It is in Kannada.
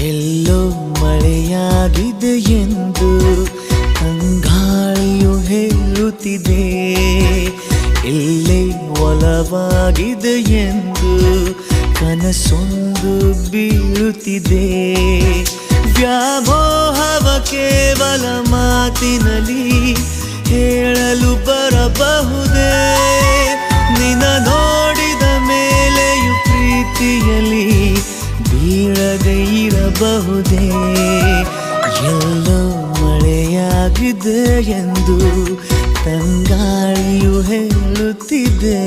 ಎಲ್ಲೋ ಮಳೆಯಾಗಿದೆ ಎಂದು ಅಂಗಾಳಿಯು ಹೇಳುತ್ತಿದೆ. ಎಲ್ಲೇ ಒಲವಾಗಿದೆ ಎಂದು ಕನಸೊಂದು ಬೀಳುತ್ತಿದೆ. ವ್ಯಾಮೋಹವ ಕೇವಲ ಮಾತಿನಲ್ಲಿ ಹೇಳಲು ಬರಬಹುದೇ. ಬೀಳದೆ ಇರಬಹುದೇ? ಎಲ್ಲೋ ಮಳೆಯಾಗಿದೆ ಎಂದು ತಂಗಾಳಿಯು ಹೇಳುತ್ತಿದೆ.